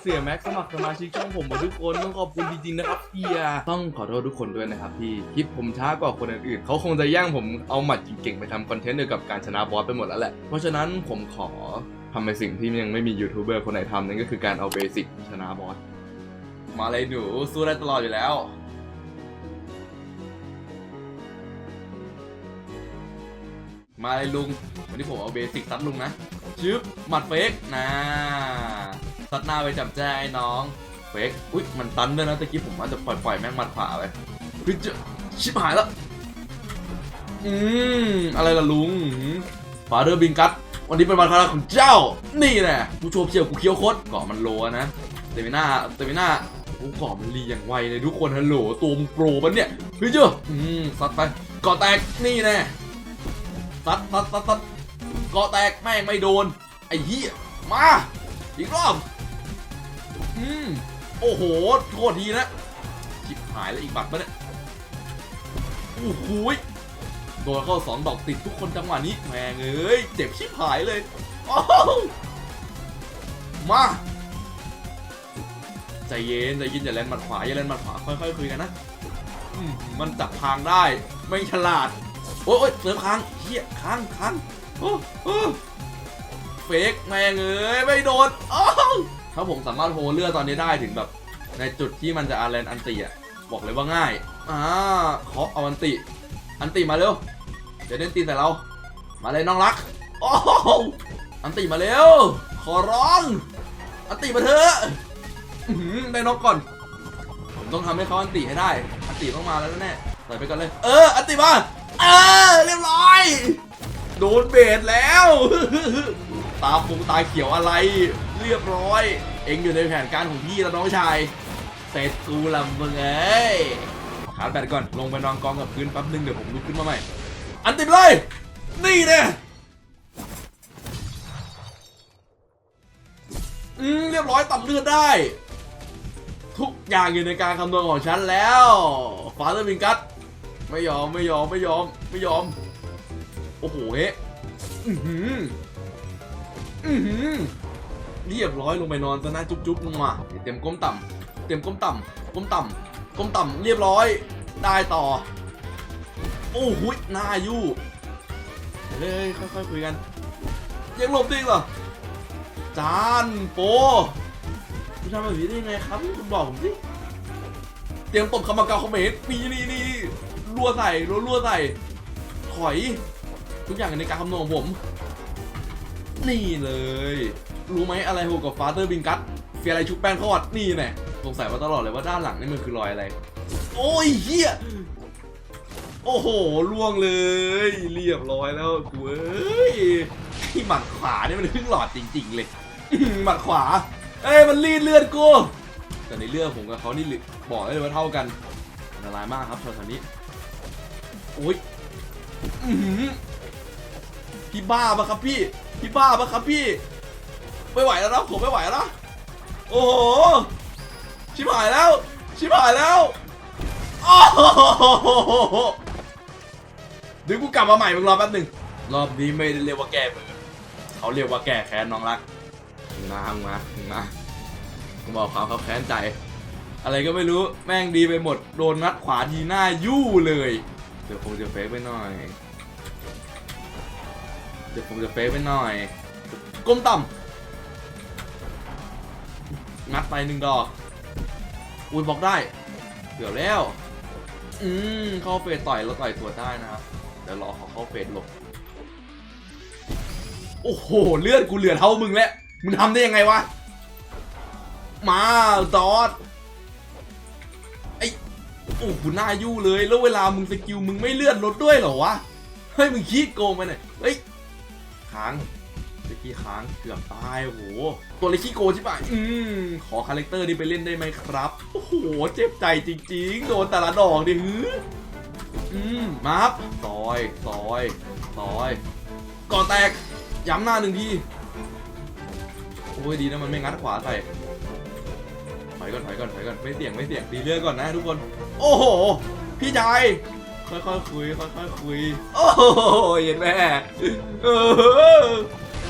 เสียแม็กสมัครสมาชิกช่องผมหมดทุกคนต้องขอบคุณจริงๆนะครับเฮียต้องขอโทษทุกคนด้วยนะครับที่คลิปผมช้ากว่าคนอื่นๆเขาคงจะแย่งผมเอาหมัดเก่งๆไปทำคอนเทนต์เกี่ยวกับการชนะบอสไปหมดแล้วแหละเพราะฉะนั้นผมขอทำในสิ่งที่ยังไม่มียูทูบเบอร์คนไหนทำนั่นก็คือการเอาเบสิกชนะบอสมาเลยหนูสู้ได้ตลอดอยู่แล้วมาเลยลุง วันนี้ผมเอาเบสิกซัดลุงนะชึบหมัดเฟกนะ ซัดหน้าไปจับแจ้ไอ้น้องเฟกอุ๊ยมันตันด้วยนะตะกี้ผมอาจจะปล่อยปล่อยแม่งมัดขวาไปเฮ้ยจะชิบหายแล้วอืมอะไรล่ะลุงฟาเดอร์บิงกัตวันนี้เป็นวันคราของเจ้า นี่แหละกูโชว์เชียวกูเคี้ยวโคตรเกาะมันโลนะเตมิน่าเตมิน่าโอ้เกาะมันรีอย่างไวเลยทุกคนฮัลโหลตัวมึงโปรปะเนี่ยเฮ้ยเจ้าอืมซัดไปเกาะแตกนี่แน่ซัดซัดซัดซัดเกาะแตกแม่งไม่โดนไอ้เหี้ยมาอีกรอบ อืมโอ้โหโทษทีนะชิบหายแล้วอีกบัตรปะเนี่ยโอ้โหยโดนเข้าสองดอกติดทุกคนจังหวะนี้แม่งเอ้ยเจ็บชิบหายเลยโอ้โหมาใจเย็นใจเย็นอย่าเล่นหมัดขวาอย่าเล่นหมัดขวาค่อยๆคุยกันนะอืมมันจับทางได้ไม่ฉลาด โอ้ยเสริมค้างเฮียค้างค้างโอ้โอ้เฟกแม่งเอ้ยไม่โดนอ้าว ถ้าผมสามารถโฮเลือดตอนนี้ได้ถึงแบบ ในจุดที่มันจะอาเลนอันติอะบอกเลยว่าง่ายอ่าเคาะเอาอันติ อันติมาเร็วเดี๋ยวเล่นตีแต่เรา มาเลยน้องรักโอ้โหอันติมาเร็ว ขอร้อง อันติมาเถอะได้นกก่อน ผมต้องทำให้เขาอันติให้ได้ อันติต้องมาแล้วแน่ใส่ไปก่อนเลย เออ อันติมา เออ เรียบร้อย โดนเบสแล้ว ตาคงตาเขียวอะไร รียบร้อย เอ็งอยู่ในแผนการของพี่แล้วน้องชายเสร็จกูละมึงเอ้ยขาแบตก่อนลงไปนอนกองกับพื้นแป๊บนึงเดี๋ยวผมลุกขึ้นมาใหม่ อันติดเลย นี่เนี่ยอืมเรียบร้อยตัดเลือดได้ ทุกอย่างอยู่ในการคำนวณของฉันแล้วฟาเธอร์วิงกัสไม่ยอมไม่ยอมไม่ยอมไม่ยอม โอ้โหเฮ้อือหืออือหือ เรียบร้อยลงไปนอนซะนะจุ๊บจุ๊บลงมาเต็มก้มต่ำเต็มก้มต่ำก้มต่ำก้มต่ำเรียบร้อยได้ต่อ โอ้โหยหน้ายู่เฮ้ยค่อยๆคุยกัน ยังหลบได้อีกเหรอจานโปคุณทำแบบนี้ได้ยังไงครับคุณบอกผมสิเตรียมตบคำมาเกาคอมเมนต์นี่นี่นี่รัวใส่รัวรัวใส่ถอย ทุกอย่างในการคำนวณของผม นี่เลย รู้ไหมอะไรโหกกับฟาเตอร์บิงกัสเฟียอะไรชุบแป้งทอดนี่แน่สงสัยมาตลอดเลยว่าด้านหลังนี่มันคือรอยอะไร โอ้ยเฮียโอ้โหล่วงเลย เรียบร้อยแล้วกูเอ้ยที่หมัดขวาเนี่ยมันขึ้นหลอดจริง ๆ เลยหมัดขวา เอ้ยมันรีดเลือดกูแต่ในเรื่องผมกับเขานี่บอกได้เลยว่าเท่ากันอันตรายมากครับช็อตนี้โอ้ยอพี่บ้าปะครับพี่พี่บ้าปะครับพี่ ไม่ไหวแล้วนะผมไม่ไหวแล้วนะโอ้โหชิบหายแล้วชิบหายแล้วโอ้โหเดี๋ยวกูกลับมาใหม่มึงรอแป๊บหนึ่งรอบนี้ไม่ได้เรียกว่าแก้มือเขาเรียกว่าแก้แค้นน้องรักมามามาผมบอกความเขาแค้นใจ อะไรก็ไม่รู้แม่งดีไปหมดโดนนัดขวาทีหน้ายู่เลย เดี๋ยวผมจะเฟกไปหน่อย เดี๋ยวผมจะเฟกไปหน่อยก้มต่ำ งัดไปหนึ่งดอก อุ้ยบล็อกได้ เกือบแล้ว อืมเข้าเฟสต่อยแล้วต่อยตัวได้นะครับ เดี๋ยวรอเขาเข้าเฟสหลบ โอ้โห เลือดกูเหลือเท่ามึงแล้ว มึงทำได้ยังไงวะ มาดอดไอโอ้โหหน้ายู่เลย แล้วเวลามึงสกิลมึงไม่เลือดลดด้วยเหรอวะ เฮ้ยมึงขี้โกงไปหน่อยเฮ้ยค้าง เมื่ค้างเกือบตายโอ้โหตัวเล็กขี้โกใช่ปะอืมขอคาแรคเตอร์นี้ไปเล่นได้ไหมครับโอ้โหเจ็บใจจริงๆ โดนแต่ละดอกดิฮึอืมมาบซอยซอยซอยก่อแตกย้ำหน้าหนึ่งทีโอ้ยดีนะมันไม่งัดขวาใส่ถอยก่อนถอยก่อนถอยก่อนไม่เสี่ยงไม่เสี่ยงดีเลือกก่อนนะทุกคน โอ้โห พี่ชายค่อยๆคุยค่อยๆคุย โอ้โหเห็นแม่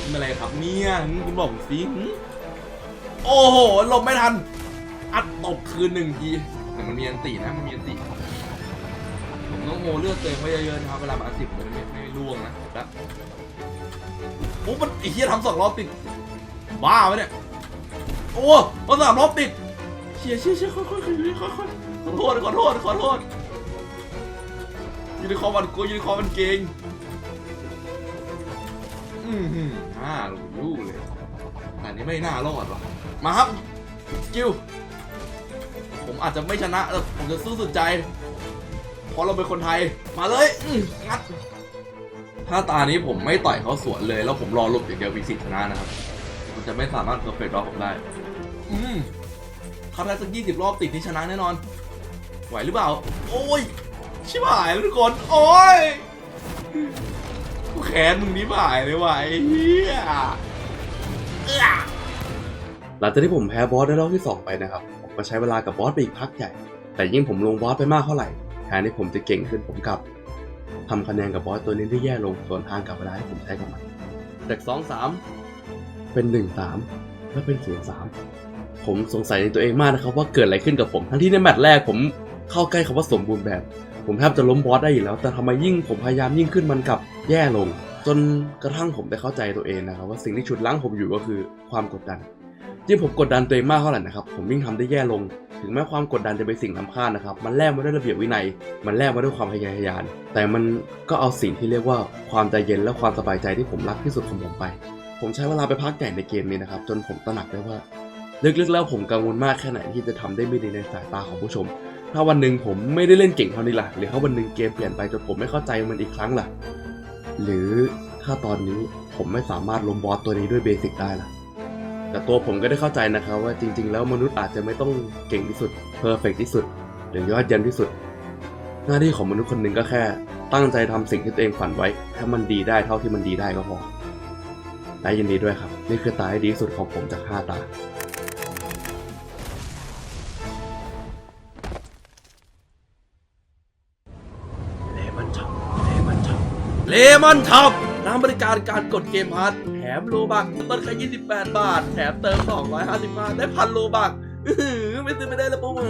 ออเป็นอะไรครับเนี่ยคุณบอกสิโอ้โหหลบไม่ทัน อัดตบคืนหนึ่งทีแต่มันมีอันตีนะมันมีอันตีผมต้องโมเลือดเต็มไว้เยอะๆนะครับเวลามาอัดติดมันไม่ไม่ล่วงนะแล้วโอ้มันไอ้เหี้ยทำสองรอบติดบ้าไหมเนี่ยโอ้มาสามรอบติดเชี่ยเชี่ยเชี่ยค่อยๆค่อยๆค่อยๆขอโทษขอโทษขอโทษยูนิคอร์นมันกลัวยูนิคอร์นมันเก่ง อืมหืมอ่ารู้เลยแต่นี้ไม่น่ารอดว่ะ มาครับกิวผมอาจจะไม่ชนะแต่ผมจะสู้สุดใจ เพราะเราเป็นคนไทย มาเลยงัด ถ้าตานี้ผมไม่ต่อยเขาสวนเลย แล้วผมรอหลบอย่างเดียวมีสิทธิชนะนะครับ มันจะไม่สามารถเพอร์เฟกต์รอบผมได้ อืมเขาได้สักยี่สิบรอบติดที่ชนะแน่นอน ไหวหรือเปล่า โอ้ย ชิบหายแล้วทุกคน โอ้ย กูแขนมึงนี่บ่ายเลยว่ะไอ้เหี้ยเอื้อหลังจากที่ผมแพ้บอสในรอบที่ 2 ไปนะครับ ผมก็ใช้เวลากับบอสไปอีกพักใหญ่ แต่ยิ่งผมลงบอสไปมากเท่าไหร่แทนที่ผมจะเก่งขึ้นผมกลับทำคะแนนกับบอสตัวนี้ได้แย่ลงส่วนทางกับเวลาที่ผมใช้กับมันจากสองสามเป็นหนึ่งสามแล้วเป็นศูนย์สามผมสงสัยในตัวเองมากนะครับว่าเกิดอะไรขึ้นกับผม ทั้งที่ในแมตช์แรกผมเข้าใกล้คำว่าสมบูรณ์แบบ ผมแทบจะล้มบอสได้อยู่แล้ว แต่ทำไมยิ่งผมพยายามยิ่งขึ้นมันกลับแย่ลง จนกระทั่งผมได้เข้าใจตัวเองนะครับ ว่าสิ่งที่ฉุดรั้งผมอยู่ก็คือความกดดันยิ่งผมกดดันตัวเองมากเท่าไหร่นะครับผมยิ่งทำได้แย่ลง ถึงแม้ความกดดันจะเป็นสิ่งสำคัญนะครับ มันแลกมาด้วยระเบียบวินัย มันแลกมาด้วยความพยายามแต่มันก็เอาสิ่งที่เรียกว่าความใจเย็นและความสบายใจที่ผมรักที่สุดของผมไป ผมใช้เวลาไปพักใหญ่ในเกมนี้นะครับ จนผมตระหนักได้ว่าลึกๆแล้วผมกังวลมากแค่ไหนที่จะทำได้ไม่ดีในสายตาของผู้ชม ถ้าวันหนึ่งผมไม่ได้เล่นเก่งเท่านี้ล่ะหรือถ้าวันหนึ่งเกมเปลี่ยนไปจนผมไม่เข้าใจมันอีกครั้งล่ะ หรือถ้าตอนนี้ผมไม่สามารถล้มบอสตัวนี้ด้วยเบสิกได้ล่ะ แต่ตัวผมก็ได้เข้าใจนะครับว่าจริง ๆ แล้วมนุษย์อาจจะไม่ต้องเก่งที่สุดเพอร์เฟกที่สุด หรือยอดเยี่ยมที่สุด หน้าที่ของมนุษย์คนหนึ่งก็แค่ ตั้งใจทำสิ่งที่ตัวเองฝันไว้ ถ้ามันดีได้เท่าที่มันดีได้ก็พอและยินดีด้วยครับ นี่คือตาที่ดีสุดของผมจากห้าตา เลมอนท็อปร้านบริการการกดเกมพัทแถมโลบักต้นแค่28 บาท แถมเติม 255 ได้พันโลบักอือไม่ซื้อไม่ได้แล้วปะวะ